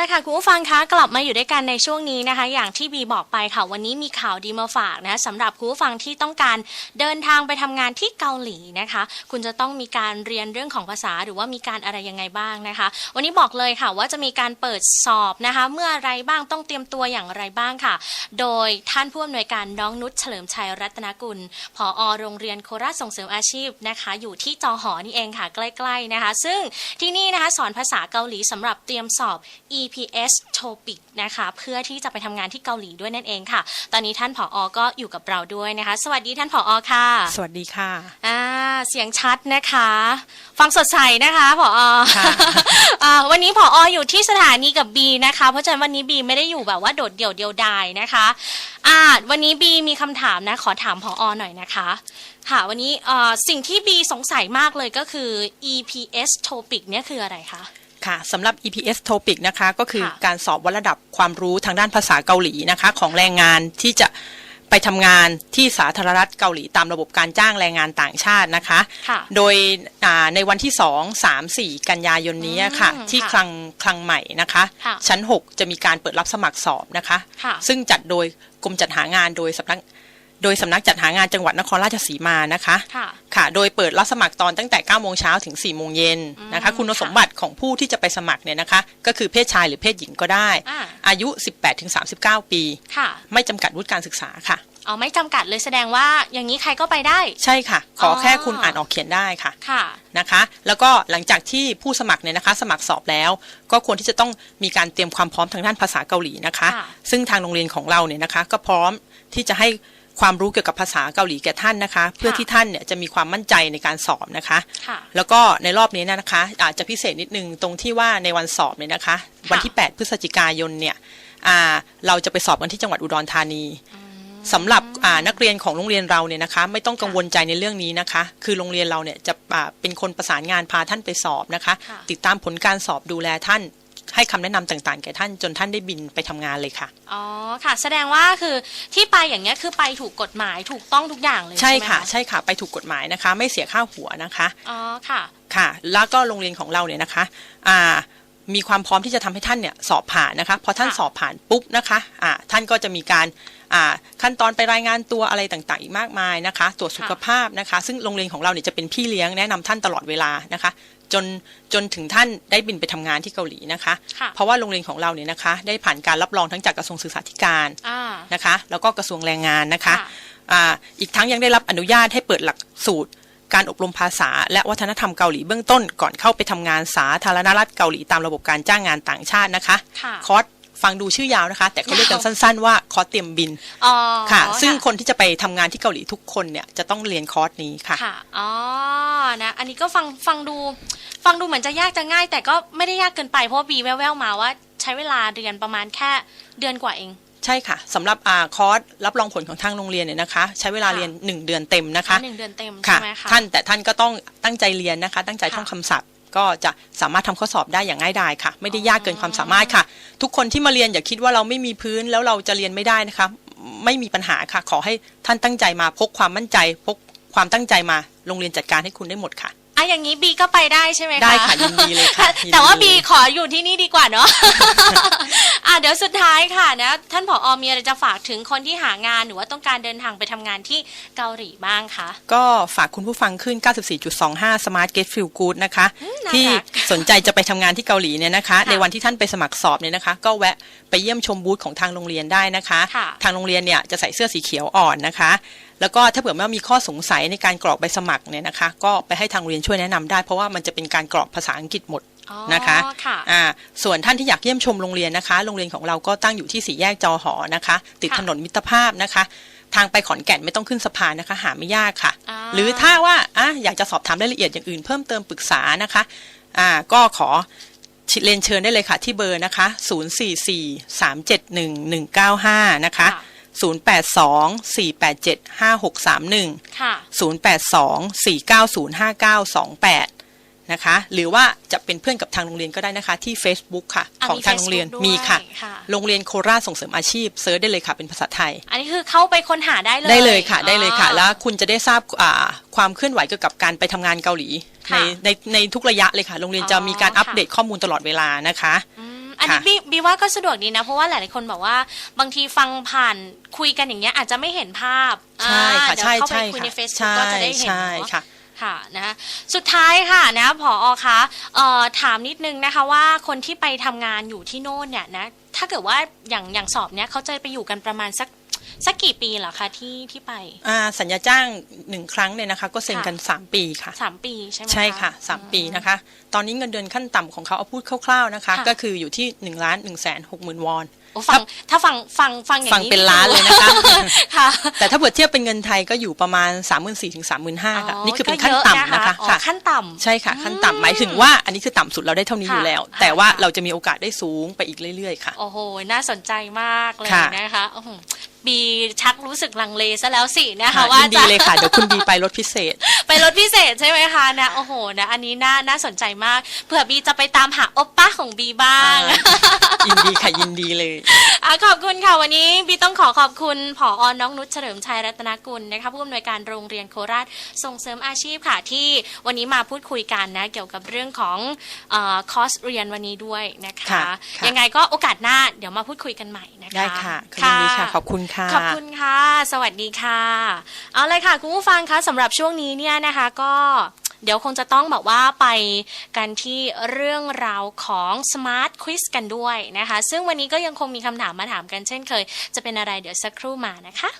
ละค่ะคุณผู้ฟังคะกลับมาอยู่ด้วยกันในช่วงนี้นะคะ อย่างที่บีบอกไปค่ะ วันนี้มีข่าวดีมาฝากนะสำหรับคุณผู้ฟังที่ต้องการเดินทางไปทำงานที่เกาหลีนะคะ คุณจะต้องมีการเรียนเรื่องของภาษาหรือว่ามีการอะไรยังไงบ้างนะคะ วันนี้บอกเลยค่ะว่าจะมีการเปิดสอบนะคะ เมื่อไรบ้างต้องเตรียมตัวอย่างไรบ้างค่ะ โดยท่านผู้อำนวยการน้องนุชเฉลิมชัยรัตนกุลผอโรงเรียนโคราชส่งเสริมอาชีพนะคะ อยู่ที่จอหอนี่เองค่ะใกล้ๆนะคะ ซึ่งที่นี่นะคะสอนภาษาเกาหลีสำหรับเตรียมสอบ EPS TOPIC นะคะเพื่อที่จะไปทำงานที่เกาหลีด้วยนั่นเองค่ะ ตอนนี้ท่านผออก็อยู่กับเราด้วยนะคะ สวัสดีท่านผออค่ะ สวัสดีค่ะอ่าเสียงชัดนะคะ ฟังสดใสนะคะผออค่ะอ่าวันนี้ผอออยู่ที่สถานีกับบีนะคะ เพราะฉะนั้นวันนี้บีไม่ได้อยู่แบบว่าโดดเดี่ยวเดียวดายนะคะอ่าวันนี้บีมีคำถามนะขอถามผออหน่อยนะคะค่ะวันนี้เอ่อสิ่งที่บีสงสัยมากเลยก็คือ EPS TOPIC เนี่ยคืออะไรคะ ค่ะสำหรับ EPS Topic นะคะก็คือค่ะการสอบวัดระดับความรู้ทางด้านภาษาเกาหลีนะคะ ของแรงงานที่จะไปทำงานที่สาธารณรัฐเกาหลีตามระบบการจ้างแรงงานต่างชาตินะคะ ค่ะโดยอ่าในวันที่ 2 3 4 กันยายนนี้ค่ะ อืมที่ค่ะคลังคลังใหม่นะคะ ค่ะชั้น 6 จะมีการเปิดรับสมัครสอบนะคะ ค่ะ ซึ่งจัดโดยกรมจัดหางานโดยสำนัก โดยสำนักจัดหางานจังหวัดนครราชสีมานะคะค่ะค่ะ โดยเปิดรับสมัครตอนตั้งแต่9โมงเช้าถึง4โมงเย็นนะคะอืมคุณสมบัติของผู้ที่จะไปสมัครเนี่ยนะคะ ก็คือเพศชายหรือเพศหญิงก็ได้อ่าอายุ 18ถึง39 ปีค่ะ ไม่จำกัดวุฒิการศึกษาค่ะอ๋อไม่จำกัดเลยแสดงว่าอย่างนี้ใครก็ไปได้ ใช่ค่ะขอออแค่คุณอ่านออกเขียนได้ค่ะค่ะนะคะ แล้วก็หลังจากที่ผู้สมัครเนี่ยนะคะ สมัครสอบแล้ว ก็ควรที่จะต้องมีการเตรียมความพร้อมทางด้านภาษาเกาหลีนะคะค่ะซึ่งทางโรงเรียนของเราเนี่ยนะคะ ก็พร้อมที่จะให้ ความรู้เกี่ยวกับภาษาเกาหลีแก่ท่านนะคะ เพื่อที่ท่านเนี่ยจะมีความมั่นใจในการสอบนะคะ ค่ะ แล้วก็ในรอบนี้นะคะ อาจจะพิเศษนิดนึงตรงที่ว่าในวันสอบเนี่ยนะคะ วันที่ 8 พฤศจิกายนเนี่ยอ่าเราจะไปสอบกันที่จังหวัดอุดรธานีสำหรับอ่านักเรียนของโรงเรียนเราเนี่ยนะคะ ไม่ต้องกังวลใจในเรื่องนี้นะคะ คือโรงเรียนเราเนี่ยจะอ่าเป็นคนประสานงานพาท่านไปสอบนะคะ ค่ะ ติดตามผลการสอบดูแลท่าน ให้คำแนะนำต่างๆ แก่ท่านจนท่านได้บินไปทำงานเลยค่ะ อ๋อค่ะ แสดงว่าคือที่ไปอย่างเงี้ยคือไปถูกกฎหมายถูกต้องทุกอย่างเลยใช่ใช่ไหมค่ะ ใช่ค่ะ ไปถูกกฎหมายนะคะ ไม่เสียค่าหัวนะคะ อ๋อค่ะ ค่ะ แล้วก็โรงเรียนของเราเนี่ยนะคะ อ่า มีความพร้อมที่จะทำให้ท่านเนี่ยสอบผ่านนะคะพอท่านค่ะสอบผ่านปุ๊บนะคะอ่าท่านก็จะมีการอ่าขั้นตอนไปรายงานตัวอะไรต่างๆ อีกมากมายนะคะ ตรวจสุขภาพนะคะ ซึ่งโรงเรียนของเราเนี่ยจะเป็นพี่เลี้ยงแนะนำท่านตลอดเวลานะคะ จนจนถึงท่านได้บินไปทำงานที่เกาหลีนะคะค่ะเพราะว่าโรงเรียนของเราเนี่ยนะคะ ได้ผ่านการรับรองทั้งจากกระทรวงศึกษาธิการอ่านะคะ แล้วก็กระทรวงแรงงานนะคะค่ะอ่าอีกทั้งยังได้รับอนุญาตให้เปิดหลักสูตร การอบรมภาษา และวัฒนธรรมเกาหลีเบื้องต้น ก่อนเข้าไปทำงานสาธารณรัฐเกาหลีตามระบบการจ้างงานต่างชาตินะคะค่ะคอร์สฟังดูชื่อยาวนะคะ แต่เขาเรียกกันยาวสั้น ๆ ว่าคอร์สเตรียมบินอ๋อค่ะ ซึ่งคนที่จะไปทำงานที่เกาหลีทุกคนเนี่ยจะต้องเรียนคอร์สนี้ค่ะ ค่ะอ๋อนะอันนี้ก็ฟังฟังดู ฟังดูเหมือนจะยากจะง่าย แต่ก็ไม่ได้ยากเกินไปเพราะว่าบีแววๆมาว่าใช้เวลาเรียนประมาณแค่เดือนกว่าเอง ใช่ค่ะสำหรับอ่าคอร์สรับรองผลของทางโรงเรียนเนี่ยนะคะ ใช้เวลาค่ะเรียน 1 เดือนเต็มนะคะหนึ่งเดือนเต็มค่ะใช่ไหมคะท่านแต่ท่านก็ต้องตั้งใจเรียนนะคะ ตั้งใจค่ะท่องคำศัพท์ก็จะสามารถทำข้อสอบได้อย่างง่ายดายค่ะ ไม่ได้ยากเกินความสามารถค่ะ ทุกคนที่มาเรียนอย่าคิดว่าเราไม่มีพื้นแล้วเราจะเรียนไม่ได้นะคะ ไม่มีปัญหาค่ะ ขอให้ท่านตั้งใจมาพกความมั่นใจพกความตั้งใจมาโรงเรียนจัดการให้คุณได้หมดค่ะอะอย่างนี้บีก็ไปได้ใช่ไหมคะได้ค่ะยินดีเลยค่ะยินดีแต่ว่าบีขออยู่ที่นี่ดีกว่าเนาะอะ เดี๋ยวสุดท้ายค่ะนะท่านผอมีอะไรจะฝากถึงคนที่หางานหรือว่าต้องการเดินทางไปทำงานที่เกาหลีบ้างคะก็ฝากคุณผู้ฟังขึ้น 94.25 Smart Get Feel Good นะคะน่ารักที่สนใจจะไปทำงานที่เกาหลีเนี่ยนะคะ ค่ะในวันที่ท่านไปสมัครสอบเนี่ยนะคะ ก็แวะไปเยี่ยมชมบูธของทางโรงเรียนได้นะคะ ค่ะ ทางโรงเรียนเนี่ยจะใส่เสื้อสีเขียวอ่อนนะคะ แล้วก็ถ้าเผื่อว่ามีข้อสงสัยในการกรอกใบสมัครเนี่ยนะคะ ก็ไปให้ทางโรงเรียนช่วยแนะนำได้ เพราะว่ามันจะเป็นการกรอกภาษาอังกฤษหมดอ๋อ นะคะค่ะอ่าส่วนท่านที่อยากเยี่ยมชมโรงเรียนนะคะ โรงเรียนของเราก็ตั้งอยู่ที่สี่แยกจอหอนะคะ ติดค่ะถนนมิตรภาพนะคะ ทางไปขอนแก่นไม่ต้องขึ้นสะพานนะคะ หาไม่ยากค่ะอ่าหรือถ้าว่าอะอยากจะสอบถามรายละเอียดอย่างอื่นเพิ่มเติมปรึกษานะคะอ่าก็ขอเรียนเชิญได้เลยค่ะที่เบอร์นะคะ 044 371 195 นะคะค่ะ082 487 5631 ค่ะ 082 490 5928 นะคะ หรือว่าจะเป็นเพื่อนกับทางโรงเรียนก็ได้นะคะ ที่ Facebook ค่ะอะของมีทางโรงเรียน Facebook ด้วยมีค่ะ ค่ะ โรงเรียนโคราชส่งเสริมอาชีพเซิร์ชได้เลยค่ะ เป็นภาษาไทย อันนี้คือเข้าไปค้นหาได้เลยได้เลยค่ะ ได้เลยค่ะ อ๋อ แล้วคุณจะได้ทราบอ่าความเคลื่อนไหวเกี่ยวกับการไปทำงานเกาหลี ในค่ะในในทุกระยะเลยค่ะ โรงเรียนอ๋อจะมีการอัปค่ะเดตข้อมูลตลอดเวลานะคะ อืมอันอันนี้ค่ะ บีบีว่าก็สะดวกดีนะ เพราะว่าหลายๆคนบอกว่าบางทีฟังผ่านคุยกันอย่างเงี้ยอาจจะไม่เห็นภาพใช่ค่ะอ่าเดี๋ยวใช่เข้าไปใช่คุยใน ค่ะ Facebook ใช่ก็จะได้เห็นใช่เนาะค่ะ ค่ะนะคะสุดท้ายค่ะนะผอคะเอ่อถามนิดนึงนะคะว่าคนที่ไปทำงานอยู่ที่โน่นเนี่ยนะถ้าเกิดว่าอย่างอย่างสอบเนี้ยเขาจะไปอยู่กันประมาณสัก สักกี่ปีเหรอคะที่ที่ไปอ่าสัญญาจ้างหนึ่งครั้งเนี่ยนะคะ ก็เซ็นค่ะกัน3ปีค่ะ สามปีใช่ไหม ใช่ค่ะ3ปีนะคะ ตอนนี้เงินเดือนขั้นต่ำของเขาเอาพูดคร่าวๆนะคะ ค่ะ ก็คืออยู่ที่1นึ่งล้านหนึ่งแสนหกหมื่นวอน โอ้ฟังถ้าฟังฟังฟังอย่างฟังนี้เป็นล้านเลยนะคะ ค่ะ แต่ถ้าเปิดเทียบเป็นเงินไทยก็อยู่ประมาณ 3 4 0 0 0ถึง35,000ค่ะนี่คือเป็นขั้นก็ยต่ำนะคะอ๋อค่ะขั้นต่ำ ใช่ค่ะ ขั้นต่ำหมายถึงว่าอันนี้คือต่ำสุดเราได้เท่านี้อยู่แล้ว ค่ะ แต่ว่าค่ะเราจะมีโอกาสได้สูงไปอีกเรื่อยๆค่ะ โอ้โห น่าสนใจมากเลยค่ะ นะคะอื้อหือ บีชักรู้สึกลังเลซะแล้วสินะคะค่ะว่ายินดีจะเลยค่ะเดี๋ยวคุณบีไปรถพิเศษ ไปรถพิเศษใช่ไหมคะนะโอ้โหนะอันนี้น่าน่าสนใจมากเผื่อบีจะไปตามหาโอปป้าของบีบ้างยินดีค่ะยินดีเลยอะขอบคุณค่ะวันนี้บีต้องขอขอบคุณผออน้องนุชเฉลิมชัยรัตนกุลนะคะผู้อำนวยการโรงเรียนโคราชส่งเสริมอาชีพค่ะที่วันนี้มาพูดคุยกันนะเกี่ยวกับเรื่องของเออคอร์สเรียนวันนี้ด้วยนะคะค่ะค่ะยังไงก็โอกาสหน้าเดี๋ยวมาพูดคุยกันใหม่นะคะได้ค่ะขอบคุณดีค่ะขอบคุณค่ะขอบคุณค่ะ สวัสดีค่ะ เอาเลยค่ะ คุณผู้ฟังคะสำหรับช่วงนี้เนี่ยนะคะก็เดี๋ยวคงจะต้องแบบว่าไปกันที่เรื่องราวของสมาร์ทควิสกันด้วยนะคะ ซึ่งวันนี้ก็ยังคงมีคำถามมาถามกันเช่นเคย จะเป็นอะไรเดี๋ยวสักครู่มานะคะ